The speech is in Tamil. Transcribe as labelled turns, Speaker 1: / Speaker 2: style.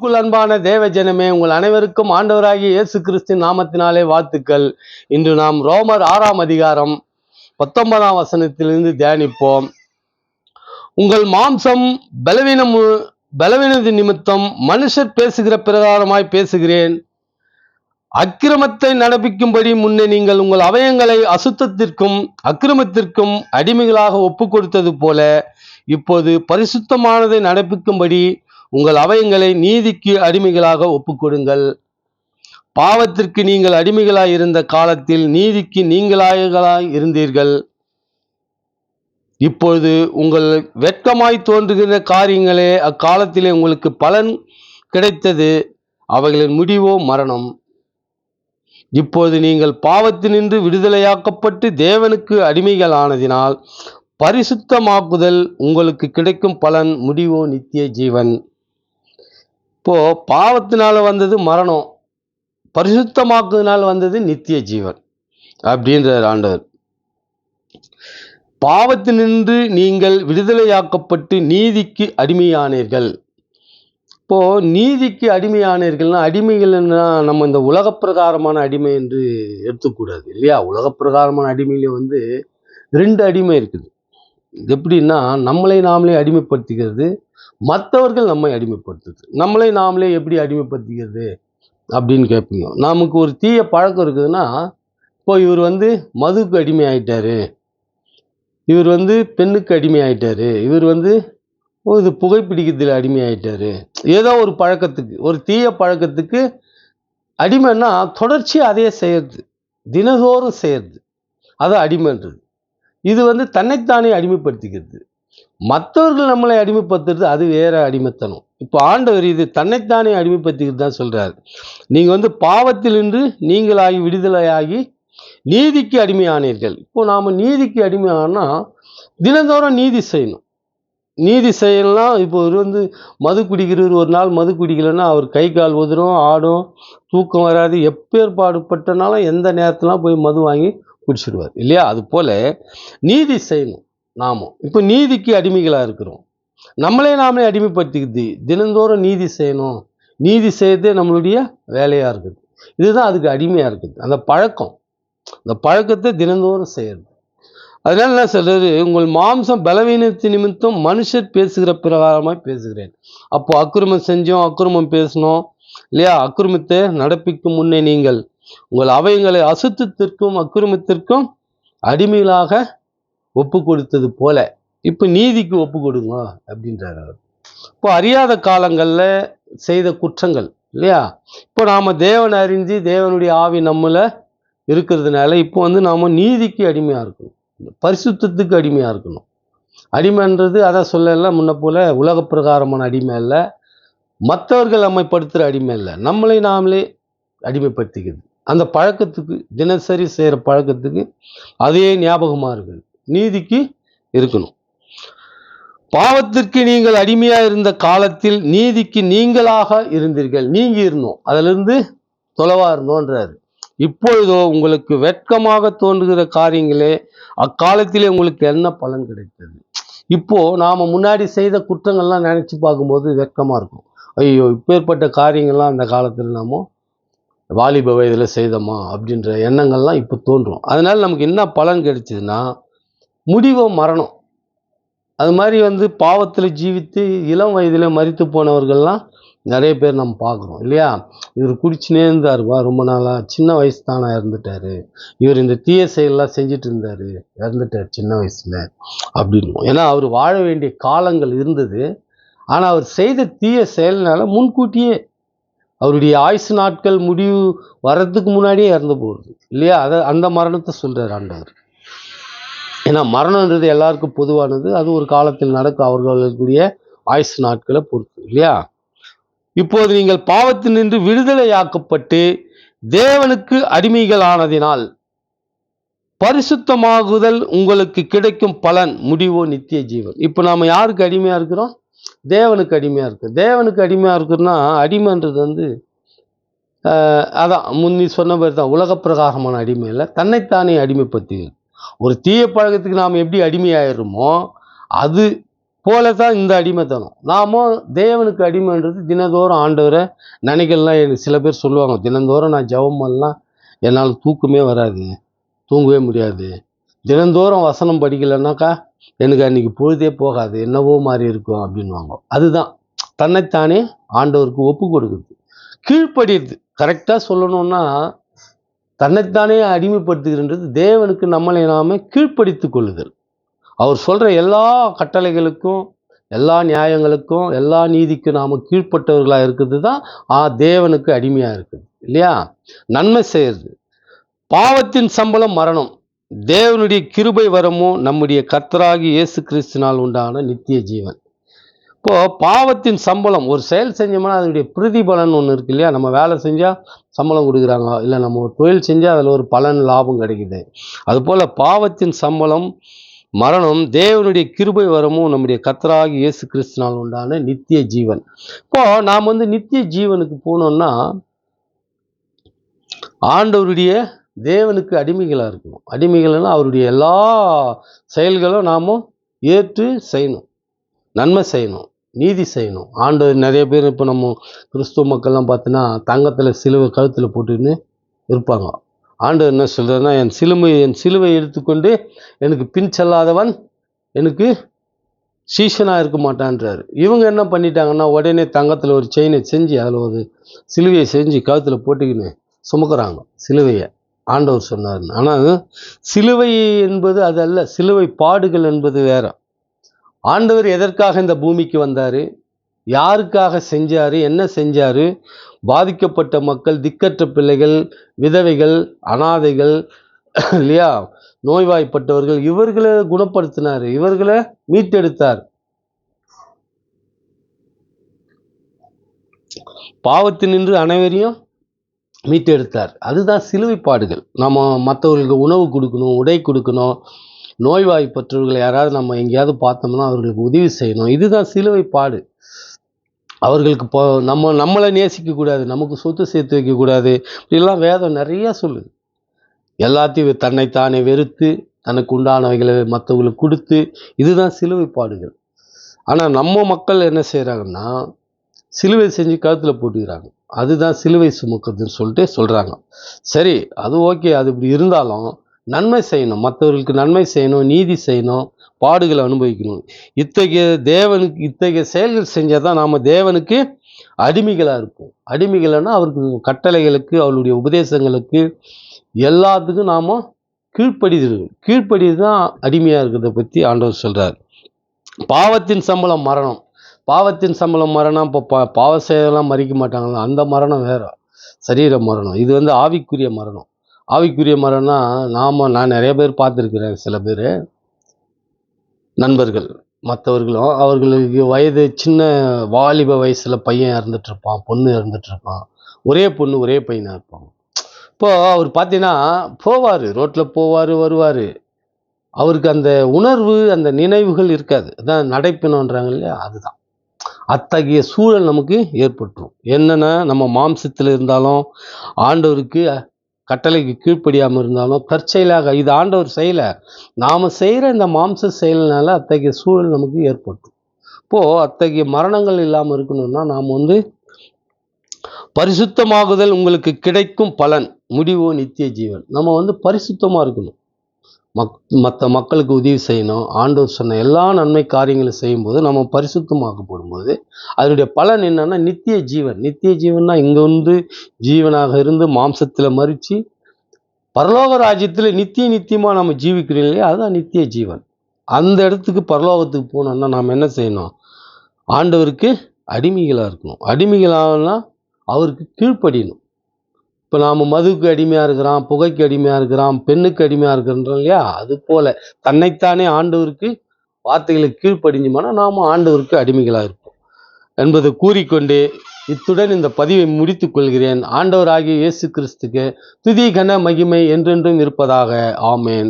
Speaker 1: கிறிஸ்துவுக்குள் அன்பான தேவ ஜனமே உங்கள் அனைவருக்கும் ஆண்டவராகிய இயேசு கிறிஸ்து நாமத்தினாலே வாழ்த்துக்கள். இன்று நாம் ரோமர் ஆறாம் அதிகாரம் பத்தொன்பதாம் வசனத்திலிருந்து தியானிப்போம். உங்கள் மாம்சம் பலவீனம் பலவீனது நிமித்தம் மனுஷர் பேசுகிற பிரகாரமாய் பேசுகிறேன். அக்கிரமத்தை நடப்பிக்கும்படி முன்னே நீங்கள் உங்கள் அவயங்களை அசுத்தத்திற்கும் அக்கிரமத்திற்கும் அடிமைகளாக ஒப்பு கொடுத்தது போல இப்போது பரிசுத்தமானதை நடப்பிக்கும்படி உங்கள் அவயங்களை நீதிக்கு அடிமைகளாக ஒப்புக்கொடுங்கள். பாவத்திற்கு நீங்கள் அடிமைகளாய் இருந்த காலத்தில் நீதிக்கு நீங்களாய்களாய் இருந்தீர்கள். இப்பொழுது உங்கள் வெட்கமாய் தோன்றுகிற காரியங்களே அக்காலத்திலே உங்களுக்கு பலன் கிடைத்தது. அவைகளின் முடிவோ மரணம். இப்போது நீங்கள் பாவத்தினின்று விடுதலையாக்கப்பட்டு தேவனுக்கு அடிமைகளானதினால் பரிசுத்தமாக்குதல் உங்களுக்கு கிடைக்கும் பலன் முடிவோ நித்திய ஜீவன். இப்போது பாவத்தினால் வந்தது மரணம் பரிசுத்தமாக்குதனால் வந்தது நித்திய ஜீவன் அப்படின்றார் ஆண்டவர். பாவத்தினின்று நீங்கள் விடுதலையாக்கப்பட்டு நீதிக்கு அடிமையானீர்கள். இப்போ நீதிக்கு அடிமையானீர்கள்னா அடிமைகள்னா நம்ம இந்த உலகப்பிரகாரமான அடிமை என்று எடுத்துக்கூடாது இல்லையா? உலகப் பிரகாரமான அடிமையில் வந்து ரெண்டு அடிமை இருக்குது. எப்படின்னா நம்மளை நாமளே அடிமைப்படுத்திக்கிறது மற்றவர்கள் நம்மை அடிமைப்படுத்துது. நம்மளை நாமளே எப்படி அடிமைப்படுத்திக்கிறது அப்படின்னு கேட்பீங்க. நமக்கு ஒரு தீய பழக்கம் இருக்குதுன்னா இப்போ இவர் வந்து மதுக்கு அடிமை ஆயிட்டாரு இவர் வந்து பெண்ணுக்கு அடிமை ஆயிட்டாரு இவர் வந்து இது புகைப்பிடிக்கிறதுல அடிமை ஆயிட்டாரு ஏதோ ஒரு பழக்கத்துக்கு ஒரு தீய பழக்கத்துக்கு அடிமைன்னா தொடர்ச்சியாக அதையே செய்யறது. தினதோறும் செய்யறது. அது அடிமைன்றது. இது வந்து தன்னைத்தானே அடிமைப்படுத்திக்கிறது. மற்றவர்கள் நம்மளை அடிமைப்படுத்துறது அது வேற அடிமைத்தனம். இப்போ ஆண்டவர் இது தன்னைத்தானே அடிமைப்படுத்திக்கிறது தான் சொல்றாரு. நீங்க வந்து பாவத்திலின்று நீங்களாகி விடுதலையாகி நீதிக்கு அடிமையானீர்கள். இப்போ நாம நீதிக்கு அடிமையானா தினந்தோறும் நீதி செய்யணும். நீதி செய்யலாம் இப்போ ஒரு வந்து மது குடிக்கிறவர் ஒரு நாள் மது குடிக்கலைன்னா அவர் கை கால் உதிரும் ஆடும் தூக்கம் வராது. எப்பேற்பாடுபட்டனாலும் எந்த நேரத்துலாம் போய் மது வாங்கி குடிச்சிடுவார் இல்லையா? அது போல நீதி செய்யணும் நாமும் இப்போ நீதிக்கு அடிமைகளாக இருக்கிறோம். நம்மளே நாமளே அடிமைப்படுத்திக்குது தினந்தோறும் நீதி செய்யணும். நீதி செய்யறதே நம்மளுடைய வேலையாக இருக்குது. இதுதான் அதுக்கு அடிமையாக இருக்குது. அந்த பழக்கம். அந்த பழக்கத்தை தினந்தோறும் செய்யறது. அதனால என்ன சொல்றது உங்கள் மாம்சம் பலவீனத்து நிமித்தம் மனுஷர் பேசுகிற பிரகாரமாய் பேசுகிறேன். அப்போ அக்கிரமம் செஞ்சோம் அக்கிரமம் பேசணும் இல்லையா? அக்கிரமத்தை நடப்பிக்கும் முன்னே நீங்கள் உங்கள் அவயங்களை அசுத்தத்திற்கும் அக்கிரமத்திற்கும் அடிமைகளாக ஒப்பு கொடுத்தது போல இப்போ நீதிக்கு ஒப்பு கொடுங்க அப்படின்றார் அவர். இப்போ அறியாத காலங்களில் செய்த குற்றங்கள் இல்லையா? இப்போ நாம் தேவனை அறிஞ்சு தேவனுடைய ஆவி நம்மள இருக்கிறதுனால இப்போ வந்து நாம் நீதிக்கு அடிமையாக இருக்கணும். பரிசுத்தத்துக்கு அடிமையாக இருக்கணும். அடிமைன்றது அதான் சொல்லல முன்ன போல உலக பிரகாரமான அடிமை இல்லை மற்றவர்கள் நம்மைப்படுத்துகிற அடிமை இல்லை நம்மளை நாமளே அடிமைப்படுத்திக்கிறது அந்த பழக்கத்துக்கு தினசரி செய்கிற பழக்கத்துக்கு அதே ஞாபகமாக இருக்குது நீதிக்கு இருக்கணும். பாவத்திற்கு நீங்கள் அடிமையாக இருந்த காலத்தில் நீதிக்கு நீங்களாக இருந்தீர்கள். நீங்கி இருந்தோம். அதிலிருந்து தொலைவா இருந்தோன்றாரு. இப்பொழுதோ உங்களுக்கு வெட்கமாக தோன்றுகிற காரியங்களே அக்காலத்திலே உங்களுக்கு என்ன பலன் கிடைத்தது? இப்போ நாம முன்னாடி செய்த குற்றங்கள்லாம் நினைச்சு பார்க்கும்போது வெட்கமா இருக்கும். ஐயோ இப்பேற்பட்ட காரியங்கள்லாம் அந்த காலத்தில் நாம வாலிப வயதில் செய்தோமா அப்படின்ற எண்ணங்கள்லாம் இப்போ தோன்றும். அதனால் நமக்கு என்ன பலன் கிடைச்சிதுன்னா முடிவோ மரணம். அது மாதிரி வந்து பாவத்தில் ஜீவித்து இளம் வயதில் மறித்து போனவர்கள்லாம் நிறைய பேர் நம்ம பார்க்குறோம் இல்லையா? இவர் குடிச்சுனே இருந்தாருப்பா ரொம்ப நாளாக சின்ன வயசு தானே இறந்துட்டாரு. இவர் இந்த தீய செயலெலாம் செஞ்சுட்டு இருந்தார் இறந்துட்டார் சின்ன வயசில் அப்படின்னு ஏன்னா அவர் வாழ வேண்டிய காலங்கள் இருந்தது. ஆனால் அவர் செய்த தீய செயல்னால முன்கூட்டியே அவருடைய ஆயுசு நாட்கள் முடிவு வர்றதுக்கு முன்னாடியே இறந்து போகிறது இல்லையா? அதை அந்த மரணத்தை சொல்கிறார் ஆண்டவர். ஏன்னா மரணம்ன்றது எல்லாருக்கும் பொதுவானது. அது ஒரு காலத்தில் நடக்கும். அவர்களுடைய ஆயுசு நாட்களை பொறுத்து. இல்லையா? இப்போது நீங்கள் பாவத்தில் நின்று விடுதலையாக்கப்பட்டு தேவனுக்கு அடிமைகளானதினால் பரிசுத்தமாகுதல் உங்களுக்கு கிடைக்கும் பலன் முடிவோ நித்திய ஜீவன். இப்போ நாம் யாருக்கு அடிமையாக இருக்கிறோம்? தேவனுக்கு அடிமையாக இருக்குது தேவனுக்கு அடிமையாக இருக்குன்னா அடிமைன்றது வந்து அதான் முன்னி சொன்ன மாதிரி தான் உலக பிரகாரமான அடிமை இல்லை தன்னைத்தானே அடிமைப்படுத்தி ஒரு தீய பழக்கத்துக்கு நாம் எப்படி அடிமையாயிடுறோமோ அது போல தான் இந்த அடிமைத்தனம். நாமும் தேவனுக்கு அடிமைன்றது தினந்தோறும் ஆண்டவரை நினைக்கலாம் எனக்கு சில பேர் சொல்லுவாங்க தினந்தோறும் நான் ஜெபம் பண்ணலாம் என்னால் தூக்கமே வராது தூங்கவே முடியாது தினந்தோறும் வசனம் படிக்கலைன்னாக்கா எனக்கு அன்றைக்கி பொழுதே போகாது என்னவோ மாதிரி இருக்கும் அப்படின்வாங்க அதுதான். தன்னைத்தானே ஆண்டவருக்கு ஒப்பு கொடுக்குது கீழ்ப்படியுது கரெக்டாக சொல்லணும்னா தன்னைத்தானே அடிமைப்படுத்துகிறன்றது தேவனுக்கு நம்மளை நாம கீழ்ப்படுத்தி கொள்ளுதல். அவர் சொல்கிற எல்லா கட்டளைகளுக்கும் எல்லா நியாயங்களுக்கும் எல்லா நீதிக்கும் நாம் கீழ்ப்பட்டவர்களாக இருக்கிறது தான் ஆ தேவனுக்கு அடிமையாக இருக்குது. இல்லையா? நன்மை செய்கிறது பாவத்தின் சம்பளம் மரணம். தேவனுடைய கிருபை வரமும் நம்முடைய கர்த்தராகி இயேசு கிறிஸ்தினால் உண்டான நித்திய ஜீவன். இப்போ பாவத்தின் சம்பளம் ஒரு செயல் செஞ்சோம்னா அதனுடைய பிரதிபலன் ஒன்று இருக்கு இல்லையா? நம்ம வேலை செஞ்சால் சம்பளம் கொடுக்குறாங்க இல்லை நம்ம ஒரு தொழில் செஞ்சால் அதில் ஒரு பலன் லாபம் கிடைக்குது. அதுபோல் பாவத்தின் சம்பளம் மரணம் தேவனுடைய கிருபை வரமும் நம்முடைய கத்தராகி இயேசு கிறிஸ்தினால் உண்டான நித்திய ஜீவன். இப்போ நாம் வந்து நித்திய ஜீவனுக்கு போனோம்னா ஆண்டவருடைய தேவனுக்கு அடிமைகளாக இருக்கணும். அடிமைகள்னா அவருடைய எல்லா செயல்களும் நாம ஏற்று செய்யணும். நன்மை செய்யணும். நீதி செய்யணும். ஆண்டு நிறைய பேர் இப்போ நம்ம கிறிஸ்துவ மக்கள்லாம் பார்த்தீங்கன்னா தங்கத்தில் சிலுவை கழுத்தில் போட்டுன்னு இருப்பாங்க. ஆண்டு என்ன சொல்கிறதுனா என் சிலுமை என் சிலுவை எடுத்துக்கொண்டு எனக்கு பின் செல்லாதவன் எனக்கு சீசனாக இருக்க மாட்டான்றாரு. இவங்க என்ன பண்ணிட்டாங்கன்னா உடனே தங்கத்தில் ஒரு செயினை செஞ்சு அதில் ஒரு சிலுவையை செஞ்சு கழுத்தில் போட்டுக்கின்னு சுமக்குறாங்க சிலுவையை. ஆண்டவர் சொன்னார். ஆனால் சிலுவை என்பது அது அல்ல சிலுவை பாடுகள் என்பது வேற. ஆண்டவர் எதற்காக இந்த பூமிக்கு வந்தார்? யாருக்காக செஞ்சார்? என்ன செஞ்சார்? பாதிக்கப்பட்ட மக்கள் திக்கற்ற பிள்ளைகள் விதவைகள் அனாதைகள் இல்லையா? நோய்வாய்ப்பட்டவர்கள் இவர்களை குணப்படுத்தினார் இவர்களை மீட்டெடுத்தார். பாவத்தினின்று அனைவரையும் மீட்டெடுத்தார். அதுதான் சிலுவை பாடுகள். நம்ம மற்றவர்களுக்கு உணவு கொடுக்கணும் உடை கொடுக்கணும் நோய்வாய்ப்பற்றவர்களை யாராவது நம்ம எங்கேயாவது பார்த்தோம்னா அவர்களுக்கு உதவி செய்யணும். இதுதான் சிலுவை பாடு. அவர்களுக்கு இப்போ நம்ம நம்மளை நேசிக்கக்கூடாது நமக்கு சொத்து சேர்த்து வைக்கக்கூடாது இப்படிலாம் வேதம் நிறையா சொல்லுது. எல்லாத்தையும் தன்னைத்தானே வெறுத்து தனக்கு உண்டானவைகளை மற்றவங்களுக்கு கொடுத்து இதுதான் சிலுவை பாடுகள். ஆனால் நம்ம மக்கள் என்ன செய்கிறாங்கன்னா சிலுவை செஞ்சு கழுத்தில் போட்டுக்கிறாங்க. அதுதான் சிலுவை சுமக்குதுன்னு சொல்லிட்டு சொல்கிறாங்க சரி அது ஓகே அது இப்படி இருந்தாலும் நன்மை செய்யணும். மற்றவர்களுக்கு நன்மை செய்யணும் நீதி செய்யணும் பாடுகளை அனுபவிக்கணும். இத்தகைய தேவனுக்கு இத்தகைய செயல்கள் செஞ்சால் தான் நாம் தேவனுக்கு அடிமைகளாக இருக்கும் அடிமைகள்னா அவருக்கு கட்டளைகளுக்கு அவருடைய உபதேசங்களுக்கு எல்லாத்துக்கும் நாம் கீழ்ப்படிதல் கீழ்ப்படிது தான் அடிமையாக இருக்கிறத பற்றி ஆண்டவர் சொல்கிறார் பாவத்தின் சம்பளம் மரணம். பாவத்தின் சம்பளம் மரணம் இப்போ பா பாவ செயலாம் மறிக்க மாட்டாங்களா அந்த மரணம் வேற. சரீர மரணம். இது வந்து ஆவிக்குரிய மரணம். ஆவிக்குரிய மரணம்னா நாம் நான் நிறைய பேர் பார்த்துருக்குறேன் சில பேர். நண்பர்கள் மற்றவர்களும் அவர்களுக்கு வயது சின்ன வாலிப வயசில் பையன் இறந்துட்டுருப்பான் பொண்ணு இறந்துட்டுருப்பான். ஒரே பொண்ணு ஒரே பையனாக இருப்பான். இப்போது அவர் பார்த்தீங்கன்னா போவார் ரோட்டில் போவார் வருவார். அவருக்கு அந்த உணர்வு அந்த நினைவுகள் இருக்காது. அதான் நடைப்பினன்றாங்க இல்லையா? அதுதான். அத்தகைய சூழல் நமக்கு ஏற்பட்டுரும். என்னென்னா நம்ம மாம்சத்தில் இருந்தாலும் ஆண்டவருக்கு கட்டளைக்கு கீழ்ப்படியாமல் இருந்தாலும் தற்செயலாக இது ஆண்டவர் செய்யலை நாம் செய்கிற இந்த மாம்ச செயலினால் அத்தகைய சூழல் நமக்கு ஏற்பட்டுரும். இப்போது அத்தகைய மரணங்கள் இல்லாமல் இருக்கணும்னா நாம் வந்து பரிசுத்தமாகுதல் உங்களுக்கு கிடைக்கும் பலன் முடிவோ நித்திய ஜீவன். நம்ம வந்து பரிசுத்தமாக இருக்கணும். மக் மற்ற மக்களுக்கு உதவி செய்யணும் ஆண்டவர் சொன்ன எல்லா நன்மை காரியங்களும் செய்யும்போது நம்ம பரிசுத்தமாக்கப்படும்போது அதனுடைய பலன் என்னன்னா நித்திய ஜீவன். நித்திய ஜீவன்னா இங்கே வந்து ஜீவனாக இருந்து மாம்சத்தில் மறித்து பரலோக ராஜ்யத்தில் நித்திய நித்தியமாக நம்ம ஜீவிக்கிறோம் இல்லையா? அதுதான் நித்திய ஜீவன். அந்த இடத்துக்கு பரலோகத்துக்கு போனோம்னா நாம் என்ன செய்யணும்? ஆண்டவருக்கு அடிமைகளாக இருக்கணும். அடிமைகளாகனா அவருக்கு கீழ்ப்படியணும். இப்போ நாம் மதுவுக்கு அடிமையாக இருக்கிறான் புகைக்கு அடிமையாக இருக்கிறான் பெண்ணுக்கு அடிமையாக இருக்கிறோம் இல்லையா? அது போல். தன்னைத்தானே ஆண்டவருக்கு வார்த்தைகளுக்கு கீழ்ப்படிஞ்சோம்னா நாம் ஆண்டவருக்கு அடிமைகளாக இருப்போம். என்பதை கூறிக்கொண்டு இத்துடன் இந்த பதிவை முடித்துக் கொள்கிறேன். ஆண்டவராகிய இயேசு கிறிஸ்துக்கு துதி கன மகிமை என்றென்றும் இருப்பதாக. ஆமேன்.